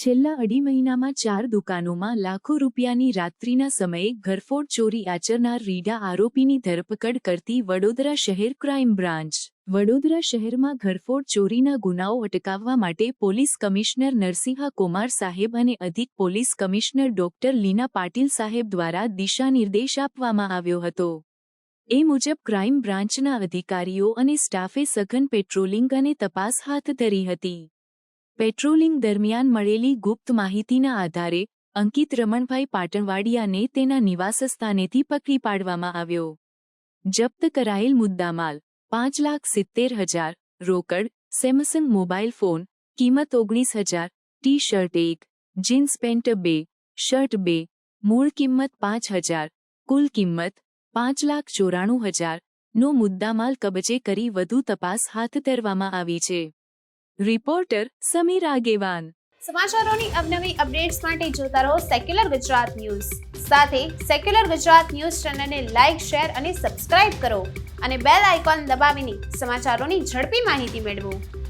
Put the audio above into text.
છેલ્લા અઢી મહિનામાં ચાર દુકાનોમાં લાખો રૂપિયાની રાત્રિના સમયે ઘરફોડ ચોરી આચરનાર રીઢા આરોપીની ધરપકડ કરતી વડોદરા શહેર ક્રાઇમ બ્રાન્ચ. વડોદરા શહેરમાં ઘરફોડ ચોરીના ગુનાઓ અટકાવવા માટે પોલીસ કમિશનર નરસિંહા કુમાર સાહેબ અને અધિક police commissioner doctor Leena Patil સાહેબ દ્વારા દિશાનિર્દેશ આપવામાં આવ્યો હતો. એ મુજબ ક્રાઇમ બ્રાન્ચના અધિકારીઓ અને સ્ટાફે સઘન પેટ્રોલિંગ અને તપાસ હાથ ધરી હતી. પેટ્રોલિંગ દરમિયાન મળેલી ગુપ્ત માહિતીના આધારે અંકિત રમણભાઈ પાટણવાડિયાને તેના નિવાસસ્થાનેથી પકડી પાડવામાં આવ્યો. જપ્ત કરાયેલ મુદ્દામાલ, પાંચ લાખ સિત્તેર હજાર, રોકડ, સેમસંગ મોબાઈલ ફોન, કિંમત ઓગણીસ હજાર ટી શર્ટ એક, જીન્સ પેન્ટ બે, શર્ટ બે, મૂળ કિંમત પાંચ હજાર, કુલ કિંમત પાંચ લાખ ચોરાણું હજાર, નો મુદ્દામાલ કબજે કરી વધુ તપાસ હાથ ધરવામાં આવી છે. રિપોર્ટર સમીર આગેવાન. સમાચારોની અવનવી અપડેટ્સ માટે જોતા રહો સેક્યુલર ગુજરાત ન્યૂઝ. સાથે સેક્યુલર ગુજરાત ન્યૂઝ ચેનલને લાઇક શેર અને સબસ્ક્રાઇબ કરો અને બેલ આઇકોન દબાવીને સમાચારોની ઝડપી માહિતી મેળવો.